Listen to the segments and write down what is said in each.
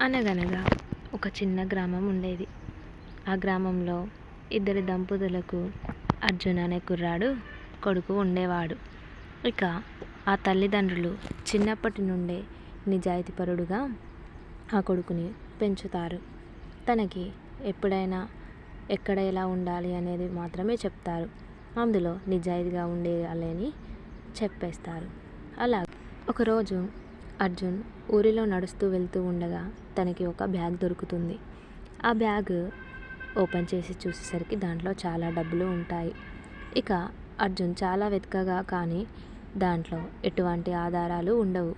అనగనగా ఒక చిన్న గ్రామం ఉండేది. ఆ గ్రామంలో ఇద్దరి దంపతులకు అర్జున్ అనే కుర్రాడు కొడుకు ఉండేవాడు. ఇక ఆ తల్లిదండ్రులు చిన్నప్పటి నుండే నిజాయితీపరుడుగా ఆ కొడుకుని పెంచుతారు. తనకి ఎప్పుడైనా ఎక్కడ ఎలా ఉండాలి అనేది మాత్రమే చెప్తారు. అందులో నిజాయితీగా ఉండాలని చెప్పేస్తారు. అలా ఒకరోజు అర్జున్ ఊరిలో నడుస్తూ వెళ్తూ ఉండగా తనకి ఒక బ్యాగ్ దొరుకుతుంది. ఆ బ్యాగ్ ఓపెన్ చేసి చూసేసరికి దాంట్లో చాలా డబ్బులు ఉంటాయి. ఇక అర్జున్ చాలా వెతకగా కానీ దాంట్లో ఎటువంటి ఆధారాలు ఉండవు.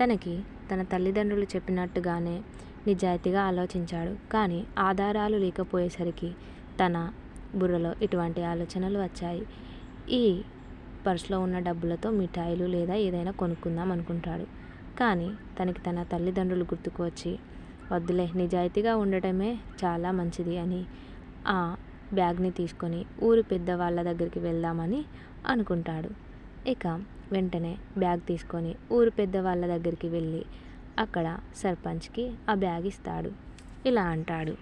తనకి తన తల్లిదండ్రులు చెప్పినట్టుగానే నిజాయితీగా ఆలోచించాడు. కానీ ఆధారాలు లేకపోయేసరికి తన బుర్రలో ఇటువంటి ఆలోచనలు వచ్చాయి. ఈ పర్సులో ఉన్న డబ్బులతో మిఠాయిలు లేదా ఏదైనా కొనుక్కుందాం అనుకుంటాడు. కానీ తనకి తన తల్లిదండ్రులు గుర్తుకు వచ్చి వద్దులే నిజాయితీగా ఉండటమే చాలా మంచిది అని ఆ బ్యాగ్ని తీసుకొని ఊరి పెద్దవాళ్ళ దగ్గరికి వెళ్దామని అనుకుంటాడు. ఇక వెంటనే బ్యాగ్ తీసుకొని ఊరి పెద్దవాళ్ళ దగ్గరికి వెళ్ళి అక్కడ సర్పంచ్కి ఆ బ్యాగ్ ఇస్తాడు. ఇలా అంటాడు.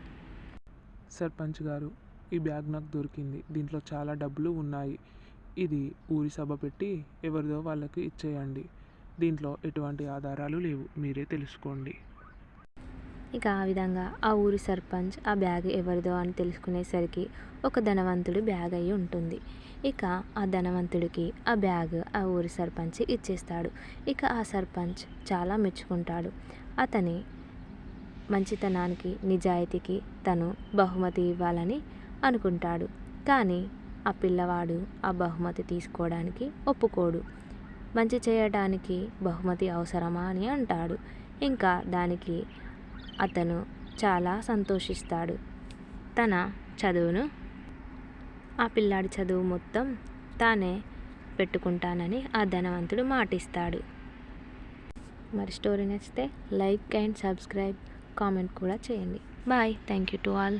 సర్పంచ్ గారు ఈ బ్యాగ్ నాకు దొరికింది. దీంట్లో చాలా డబ్బులు ఉన్నాయి. ఇది ఊరి సభ పెట్టి ఎవరిదో వాళ్ళకి ఇచ్చేయండి. దీంట్లో ఎటువంటి ఆధారాలు లేవు. మీరే తెలుసుకోండి. ఇక ఆ విధంగా ఆ ఊరి సర్పంచ్ ఆ బ్యాగ్ ఎవరిదో అని తెలుసుకునేసరికి ఒక ధనవంతుడి బ్యాగ్ అయి ఉంటుంది. ఇక ఆ ధనవంతుడికి ఆ బ్యాగ్ ఆ ఊరి సర్పంచ్ ఇచ్చేస్తాడు. ఇక ఆ సర్పంచ్ చాలా మెచ్చుకుంటాడు. అతని మంచితనానికి నిజాయితీకి తను బహుమతి ఇవ్వాలని అనుకుంటాడు. కానీ ఆ పిల్లవాడు ఆ బహుమతి తీసుకోవడానికి ఒప్పుకోడు. మంచి చేయడానికి బహుమతి అవసరమా అని అంటాడు. ఇంకా దానికి అతను చాలా సంతోషిస్తాడు. తన చదువును ఆ పిల్లాడి చదువు మొత్తం తానే పెట్టుకుంటానని ఆ ధనవంతుడు మాటిస్తాడు. మరి స్టోరీ నచ్చితే లైక్ అండ్ సబ్స్క్రైబ్ కామెంట్ కూడా చేయండి. Bye. Thank you to all.